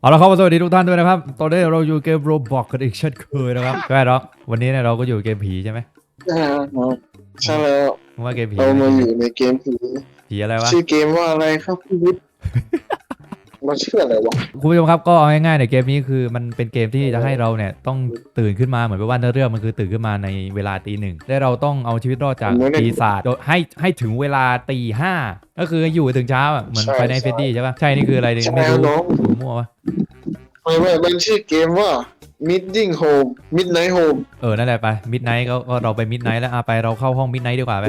เอาละครับสวัสดีทุกท่านด้วยนะครับ ตอนนี้เราอยู่เกมโรบอกกันอีกเช่นเคยนะครับใช่หรอวันนี้เนี่ยเราก็อยู่เกมผีใช่ไหมอ่าครับใช่แล้วผมว่าเกมผีเรามาอยู่ในเกมผีผีอะไรวะชื่อเกมว่าอะไรครับพี่วิทย์ มันชื่ออะไรวะ คุณผู้ชมครับก็เอาง่ายๆในยเกมนี้คือมันเป็นเกมที่จะให้เราเนี่ยต้องตื่นขึ้นมาเหมือนกับว่าเนื้อเรื่องมันคือตื่นขึ้นมาในเวลาตีหนึ่งและเราต้องเอาชีวิตรอดจากปีศาจโดยให้ให้ถึงเวลาตีห้าก็คืออยู่ถึงเช้าอะเหมือนไฟในเฟดดี้ใช่ปะใช่นี่คืออะไรเนี่ยใช่ไม่รู้น้องผมมั่วปะไม่ไม่มันชื่อเกมว่า Midnight Home Midnight Home เออนั่นแหละไปมิดไนท์ก็ก็เราไปมิดไนท์แล้วอะไปเราเข้าห้องมิดไนท์ดีกว่าไป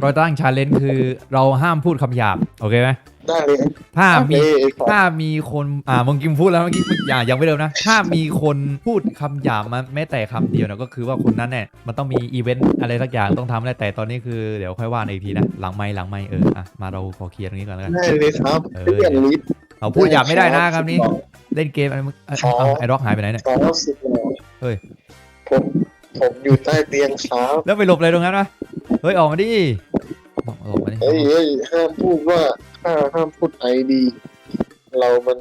เราตั้งชาเลนจ์คือเราห้ามพูดคำหยาบ โอเคไหม ได้เลยถ้ามีเอ้ยไอ้ของถ้ามีคนอ่ามึงกิมพูดแล้วเมื่อกี้อย่ายังไม่เริ่มนะ ถ้ามีคนพูดคำหยาบมาแม้แต่คำเดียวนะก็คือว่าคนนั้นเนี่ยมันต้องมีอีเวนต์อะไรสักอย่างต้องทำอะไรแต่ตอนนี้คือเดี๋ยวค่อยว่าในอีกทีนะหลังไม่หลังไม่เอออะมาเราขอเคลียร์ตรงนี้ก่อนแล้วกัน ได้เลยครับเออ เพื่อนลิฟต์เอาพูดหยาบไม่ได้นะคำนี้ เล่นเกมอะไรมึงเอ้ยเอาไอ้ร็อกหายไปไหนเนี่ย สองสิบหน่อยเฮ้ย ผมผมอยู่ใต้เตียงครับแล้วไปหลบอะไรตรงนั้นวะเฮ้ยออกมาดิออกมาดิเฮ้ยเฮ้ยห้ามพูดว่า ห้าห้ามพูดไอดี เรามัน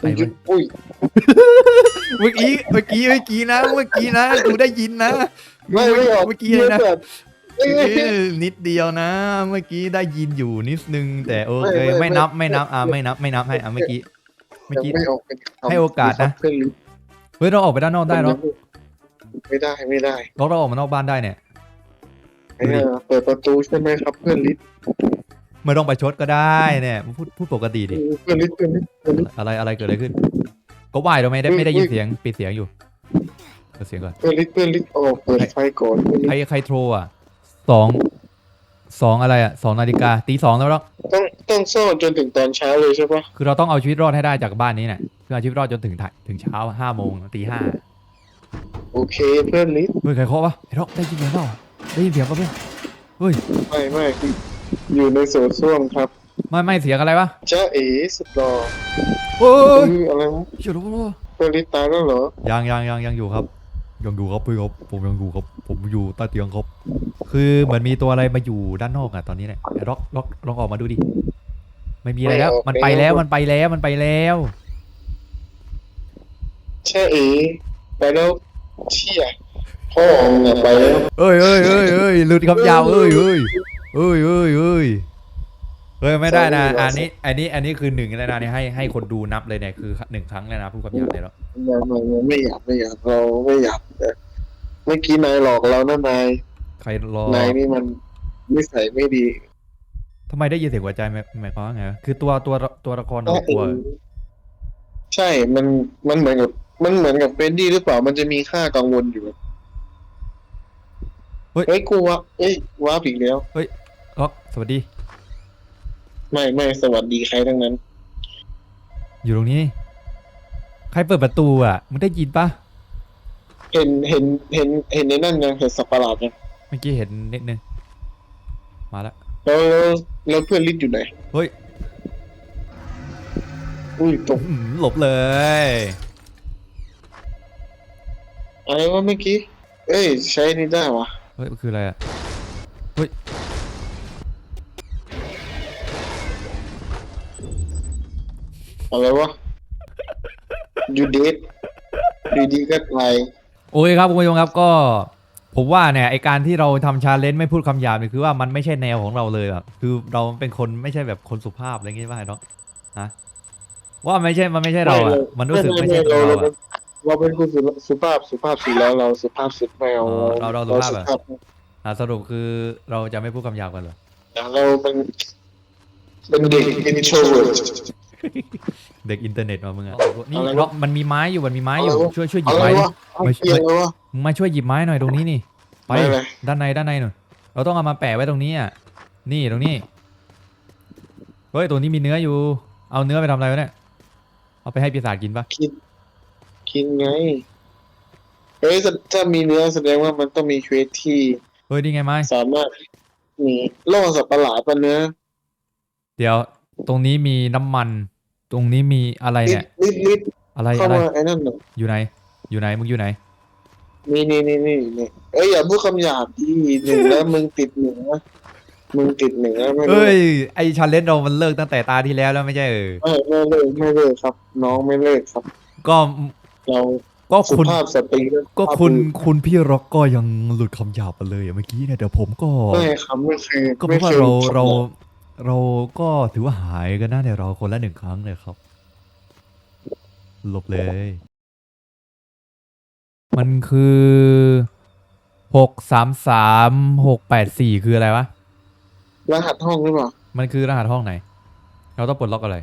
ไอ้มัน ยุดปุ้ยเมื่อกี้เมื่อกี้เมื่อกี้นะ เมื่อกี้นะกูได้ยินนะ ไม่ไม่ออกเมื่อกี้เลยนะ แบบเอ้ยเออนิดเดียวนะ เมื่อกี้ได้ยินอยู่นิดนึง แต่โอเคไม่ไม่ไม่นับไม่นับอ่าไม่นับไม่นับให้อ่าเมื่อกี้เมื่อยังกี้ไม่ออกเป็นคำให้โอกาสนะ เพื่อนลิฟต์เฮ้ยเราออกไปด้านนอกได้เนาะไม่ได้ไม่ได้เราเราออกมานอกบ้านได้เนี่ย เออเปิดประตูใช่ไหมครับเพื่อนลิฟต์ ไม่ต้องไปชดก็ได้เนี่ยพูดพูดปกติดิเพื่อนลิฟต์เพื่อนลิฟต์เพื่อนลิฟต์อะไรอะไรเกิดอะไรขึ้น ก็ว่ายเราไม่ได้อุ้ยไม่ได้ยินอุ้ยเสียงปิดเสียงอยู่เปิดเสียงก่อนเพื่อนลิฟต์เพื่อนลิฟต์โอ้เปิดไฟก่อนเพื่อนลิฟใครต์ใครโทรอะสองสองอะไรอะสองนาฬิกาตีสองแล้วเนาะต้องต้องซ่อนจนถึงตอนเช้าเลยใช่ปะคือเราต้องเอาชีวิตรอดให้ได้จากบ้านนี้เนี่ยคือเอาชีวิตรอดจนถึงถ่ายถึงเช้าห้าโมงตีห้าโอเคเพื่อนลิฟต์เฮ้ยใครเคาะวะไอ้ร็อกได้ยินเสียงเปล่าได้ยินเสียงปะเพื่อนเฮ้ยไม่ไม่ อยู่ในโซนส้วมครับไม่ไม่เสียงอะไรวะจ้าเอ๋สุดหล่อโอ้ยอุ้ยอะไรวะเฉียวรู้เพื่อนลิฟต์ตายแล้วเหรอยังยังยังยังอยู่ครับ ยังอยู่ครับพี่ครับผมยังอยู่ครับ ผมอยู่ใต้เตียงครับ คือเหมือนมีตัวอะไรมาอยู่ด้านนอกอะตอนนี้เนี่ยไอ้ล็อกล็อกลองออกมาดูดิไม่มีอะไรแล้ว มันไปแล้วมันไปแล้วมันไปแล้วใช่เอ๋ไปแล้วเชี่ยพ่อมึงอะไปแล้วเอ้ยเอ้ยเอ้ยเอ้ยหลุดคำยาวเอ้ยเอ้ย เอ้ยเอ้ยเอ้ยเฮ้ยไม่ได้นะ อันนี้ อันนี้ อันนี้คือหนึ่งเลยนะนี่ให้ให้คนดูนับเลยเนี่ยคือหนึ่งครั้งเลยนะพูดคำหยาบเนี่ยเนาะไม่ไม่ไม่ไม่อยากไม่อยากเราไม่อยากแต่เมื่อกี้นายหลอกเรานะนายใครรอนายนี่มันนิสัยไม่ดีทำไมได้ยินเสียงหัวใจหมายหมายความว่าไงวะคือตัวตัวตัวละครเรากลัวใช่มันมันเหมือนกับมันเหมือนกับเฟรนดี้หรือเปล่ามันจะมีค่ากังวลอยู่ เฮ้ยเฮ้ยกูวะเอ้ยว้าบอีกแล้ว ล็อกสวัสดี ไม่ไม่สวัสดีใครทั้งนั้น อยู่ตรงนี้ ใครเปิดประตูอะ มึงได้ยินปะเห็นเห็นเห็นเห็นในนั่นยังเห็นสัตว์ประหลาดยังเมื่อกี้เห็นนิดนึง มาแล้วแล้วแล้วแล้วเพื่อนลิศอยู่ไหนเฮ้ยอุ้ยตกอื้อหือหลบเลย อะไรวะเมื่อกี้ เอ้ยใช้นี่ได้วะ เฮ้ย มันคืออะไรอะอะไรวะยูเดทอยู่ดีก็ตายโอเคครับคุณผู้ชมครับก็ ผมว่าเนี่ยไอการที่เราทำชาเลนจ์ไม่พูดคำหยาบเนี่ยคือว่ามันไม่ใช่แนวของเราเลยอะคือเราเป็นคนไม่ใช่แบบคนสุภาพอะไรอย่างงี้ป่ะเนาะฮะว่าไม่ใช่มันไม่ใช่เราอะมันรู้สึกไม่ใช่ตัวเราเราอะ เราเป็นคนสุสุภาพสุภาพสุดแล้วเราสุภาพสุดไม่เอาอ๋อเราเราสุภาพเหรอภาพอะสรุปคือเราจะไม่พูดคำหยาบกันเหรอแต่เราเป็นเป็นเด็ก introvert เด็กอินเทอร์เน็ตมามึงอะนี่อะไรวะ ล็อกมันมีไม้อยู่มันมีไม้อยู่อะไรวะช่วยช่วยหยิอะบไรไม้ดิวะเอาไม่เกียร์เลยวะ มึงมาช่วยหยิบไม้หน่อยตรงนี้นี่ไปไม่เป็นไรด้านในด้านในหน่อยเราต้องเอามาแปะไว้ตรงนี้อะนี่ตรงนี้เฮ้ยตัวนี้มีเนื้ออยู่ เอาเนื้อไปทำอะไรวะเนี่ยเอาไปให้ปีศาจกินปะกิน กินไง เอ้ยถ้าถ้ามีเนื้อแสดงว่ามันต้องมีเควสที่เฮ้ยนี่ไงไม้สามารถหนีล่อสัตว์ประหลาดปะเนื้อเดี๋ยว ตรงนี้มีน้ำมัน ตรงนี้มีอะไรลิเนี่ดยลิดลิดอะไรเข้าอะไรมาไอ้นั่นหน่อยอยู่ไหน อยู่ไหนมึงอยู่ไหน นี่นี่นี่นี่นี่เอ้ยอย่าพูดคำหยาบดีหนึ่งแล้วมึงติดหนึ่งนะมึงติดหนึ่งแล้วไม่รู้เอ้ยไอชันเลนเรามันเลิกตั้งแต่ตาที่แล้วแล้วไม่ใช่เออ ไม่ไม่เลิกไม่เลิกครับ น้องไม่เลิกครับ ก็ เราก็สุคุณภาพสตรีก็คุณคุณพี่ร็อกก็ยังหลุดคำหยาบไปเลยอะเมื่อกี้เนี่ยเดี๋ยวผมก็ไม่ครับไม่เคยก็เพไม่ราะว่าคยเราเราทำหอกเราก็ถือว่าหายกันนะเนี่ยเราคนละหนึ่งครั้งเลยครับ หลบเลย มันคือหกสามสามหกแปดสี่คืออะไรวะ รหัสห้องหรือเปล่ามันคือรหัสห้องไหน เราต้องปลดล็อกอะไร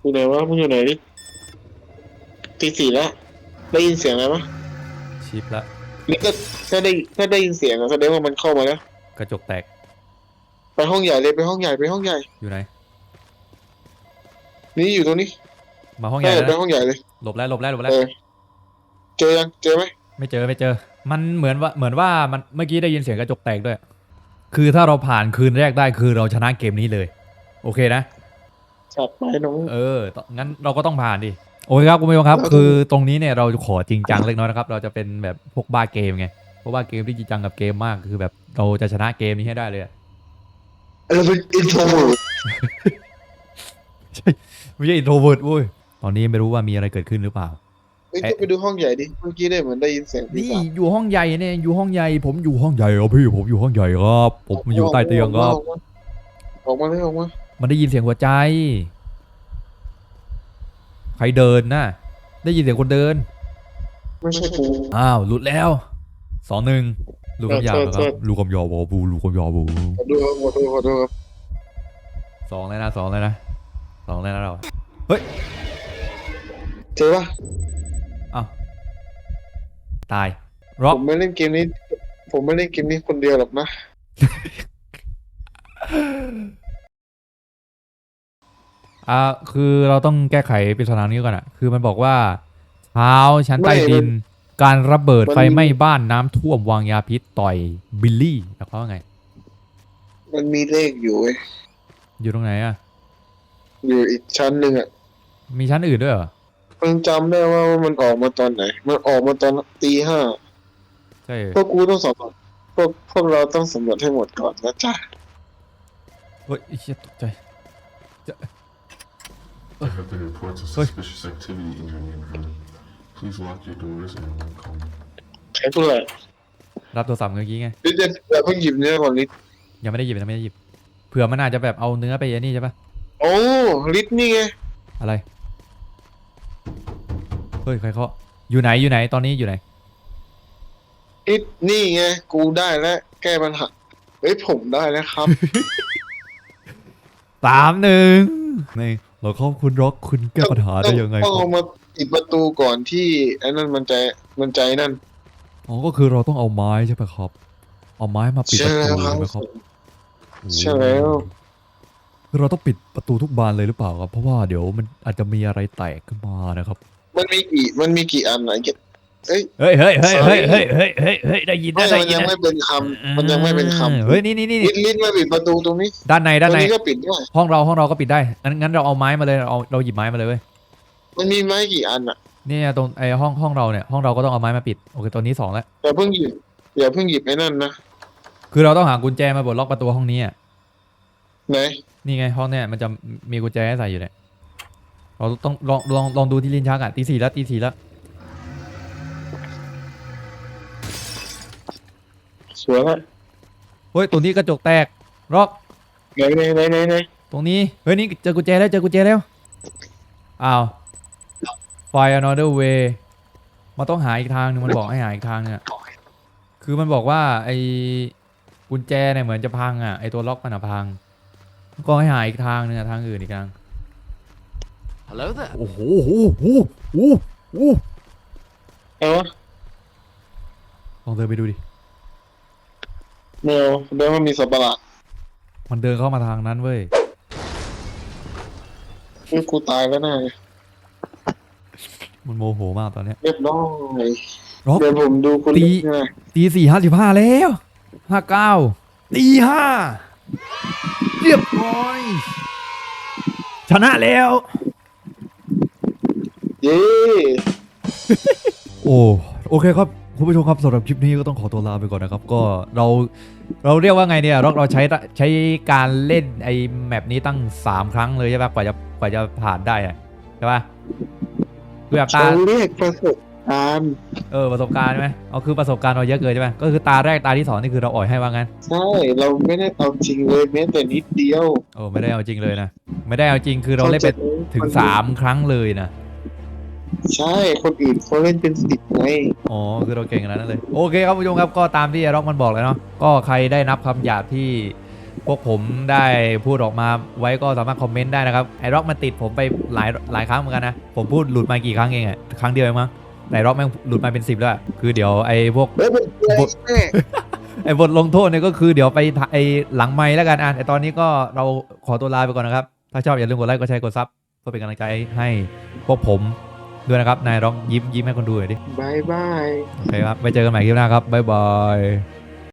อยู่ไหนวะมึงอยู่ไหนดิ ตีสี่แล้วได้ยินเสียงอะไรปะชิปละ นี่ก็ถ้าได้ถ้าได้ยินเสียงอะแสดงว่ามันเข้ามาแล้วกระจกแตกไปห้องใหญ่เลยไปห้องใหญ่ไปห้องใหญ่ อยู่ไหน นี่อยู่ตรงนี้มาห้องใหเอญ่อแล้วไปนะห้องใหญ่เลย หลบแล้วหลบแล้วหลบแล้ว เออ เจอยังเจอไหมไม่เจอไม่เจอ มันเหมือนว่าเหมือนว่ามันเมื่อกี้ได้ยินเสียงกระจกแตกด้วย คือถ้าเราผ่านคืนแรกได้คือเราชนะเกมนี้เลย โอเคนะ จัดไปน้องเออตงั้นเราก็ต้องผ่านดิ โอเคครับคุณผู้ชมครับเราต้องคือตรงนี้เนี่ยเราขอจริงจังเล็กน้อยนะครับ เราจะเป็นแบบพวกบ้าเกมไงเพราะว่าเกมที่จริงจังกับเกมมากคือแบบเราจะชนะเกมนี้ให้ได้เลยอะเออเป็นอินโทรเวิร์ดไม่ใช่อินโทรเวิร์ดเว้ยตอนนี้ไม่รู้ว่ามีอะไรเกิดขึ้นหรือเปล่าเอ้ยก็ไปดูห้องใหญ่ดิเมื่อกี้ได้เหมือนได้ยินเสียงปีนี่ศาจอยู่ห้องใหญ่เนี่ยอยู่ห้องใหญ่ผมอยู่ห้องใหญ่ครับพี่ผมอยู่ห้องใหญ่ครับ ผมอยู่ใต้เตียงครับออกมาเลยออกมามันได้ยินเสียงหัวใจ ใครเดินน่ะได้ยินเสียงคนเดิน ไม่ใช่กู อ้าวหลุดแล้วสองหนึ่งลูกคำหยาบโทษนะคโทรับษลูกคำหยาบอบูลูกคำหยาบบูขอดูครับขอดูขอดูครับสองเลยนะสองเลยนะสองเลยนะเราเจอปะอ้าวตายร็อผกมไม่เล่นเกมนี้ ผมไม่เล่นเกมนี้คนเดียวหรอกนะ อ่าคือเราต้องแก้ไขปริศนานี้ก่อนอะคือมันบอกว่าเช้าชั้นใต้ดิน การระเบิดไฟไหม้บ้านน้ำท่วมวางยาพิษต่อยบิลลี่แล้วเขาว่าไง มันมีเลขอยู่เว้ยอยู่ตรงไหนอะอยู่อีกชั้นหนึ่งอะมีชั้นอื่นด้วยเหรอมันจำได้ว่ามันออกมาตอนไหน มันออกมาตอนตีห้าใช่พวกกูต้องสำรวจพวกพวกเราต้องสำรวจให้หมดก่อนนะจ๊ะเฮ้ยไอ้เชี่ยตกใจ There have been reports of Oi. suspicious activity in your neighborhood. Please lock your doors and welcome. ใครพูดอะไรรับโทรศัพท์เมื่อกี้ไง ลิศจะอย่าเพิ่งหยิบเนื้อก่อนลิศยังไม่ได้หยิบยังไม่ได้หยิบ เผื่อมันอาจจะแบบเอาเนื้อไปอันนี่ใช่ปะโอ้ลิศนี่ไงอะไร เฮ้ย ใครเคาะอยู่ไหนอยู่ไหนตอนนี้อยู่ไหน ลิศนี่ไงกูได้แล้ว แก้ปัญหาเฮ้ยผมได้แล้วครับ สามหนึ่งนี่ เราขอบคุณร็อกคุณแก้ปัญหาได้ยังไงต้องครัเอาบมาปิดประตูก่อนที่ไอ้นั่นมันใจมันใจนั่นอ๋อก็คือเราต้องเอาไม้ใช่ไหมครับ เอาไม้มาปิดใช่ประแล้วตูครับใช่ไหมครับใช่แล้ว คือเราต้องปิดประตูทุกบานเลยหรือเปล่าครับ เพราะว่าเดี๋ยวมันอาจจะมีอะไรแตกขึ้นมานะครับ มันมีกี่มันมีกี่อันไหนเก็บ เอ้ย เฮ้ยเฮ้ยเฮ้ยเฮ้ยเฮ้ยเฮ้ยเฮ้ยเฮ้ยได้ยินไม่นะได้มันยินยังนะไม่เป็นคำมันยังไม่เป็นคำเฮ้ยนี่นี่นี่ลิศลิศมาปิดประตูตรงนี้ด้านในตรด้านงในนี้ก็ปิดด้วยห้องเราห้องเราก็ปิดได้งั้นงั้นเราเอาไม้มาเลยเอาเราหยิบไม้มาเลยเว้ยมันมีไม้กี่อันอะเนี่ยตรงไอห้องห้องเราเนี่ยห้องเราก็ต้องเอาไม้มาปิดโอเคตัวนี้สองแล้วอย่าเพิ่งหยิบอย่าเพิ่งหยิบไอ้นั่นนะคือเราต้องหากุญแจมาปลดล็อกประตูห้องนี้อะไหนนี่ไงห้องเนี่ยมันจะมีกุญแจให้ใส่อยู่เนี่ยเราต้องลองลองลองดูที่ลิ้นชักอะตีสี่แล้วตีสี่แล้ว สวยละเฮ้ยตัวนี้กระจกแตกล็อกไหนไหนไหนไหนไหนตรงนี้เฮ้ยนี่เจอกุญแจแล้วเจอกุญแจแล้วอ้าว find another way มันต้องหาอีกทางหนึงมันบอกให้หาอีกทางนึงอะคือมันบอกว่าไอ้กุญแจเนี่ยเหมือนจะพังอะไอ้ตัวล็อกมันอะพัง ก็ให้หาอีกทางนึงอะทางอื่นอีกทาง Hello there. โอ้โหโอ้โหโอ้โหโอ้โหเอาวะลองเดินไปดูดิ แมวเดี๋ยวมันมีสัตว์ประหลาดมันเดินเข้ามาทางนั้นเว้ยเฮ้ยกูตายแล้วนะมันโมโหมากตอนเนี้ยเรียบร้อยร็อกเดี๋ยวผมดูคุณตีลิศนะตีสี่ห้าสิบห้าแล้วห้าเก้าตีห้าเรียบร้อย ชนะแล้ว เย้ โอ้ โอเคครับ คุณผู้ชมครับสำหรับคลิปนี้ก็ต้องขอตัวลาไปก่อนนะครับ ก็เราเราเรียกว่าไงเนี่ยเราเราใช้ใช้การเล่นไอ้แมปนี้ตั้ง 3 ครั้งเลยใช่ปะกว่าจะกว่าจะผ่านได้อะใช่ปะคือแบบตาเขาเรียกประสบการณ์เออประสบการณ์ใช่ไหมเอาคือประสบการณ์เราเยอะเกินใช่ไหมก็คือตาแรกตาที่สองนี่คือเราอ่อยให้ว่างั้นใช่เราไม่ได้เอาจริงเลยแม้แต่นิดเดียวโอ้ไม่ได้เอาจริงเลยนะไม่ได้เอาจริงคือเราเล่นไปถึง3ครั้งเลยนะ ใช่ คนอื่นเขาเล่นเป็นสิบไง อ๋อ คือเราเก่งขนาดนั้นเลย โอเคครับผู้ชมครับ ก็ตามที่ร็อกมันบอกเลยเนาะ ก็ใครได้นับคำหยาบที่พวกผมได้พูดออกมาไว้ก็สามารถคอมเมนต์ได้นะครับ ไอ้ร็อกมันติดผมไปหลายหลายครั้งเหมือนกันนะ ผมพูดหลุดมากี่ครั้งเองอะครั้งเดียวเองมั้งแต่ร็อกแม่งหลุดมาเป็นสิบแล้วอะคือเดี๋ยวไอ้พวก เฮ้ยเป็นอะไรบทแม่ไอ้บทลงโทษเนี่ยก็คือเดี๋ยวไปถ่ายไอ้หลังไม้แล้วกันอะแต่ตอนนี้ก็เราขอตัวลาไปก่อนนะครับ ถ้าชอบอย่าลืมกดไลค์กดแชร์กดซับเพื่อเป็นกำลังใจให้พวกผม ด้วยนะครับนายร็อกยิ้มยิ้มให้คนดูหน่อยดิบายบายโอเคครับไปเจอกันใหม่คลิปหน้าครับบ๊ายบาย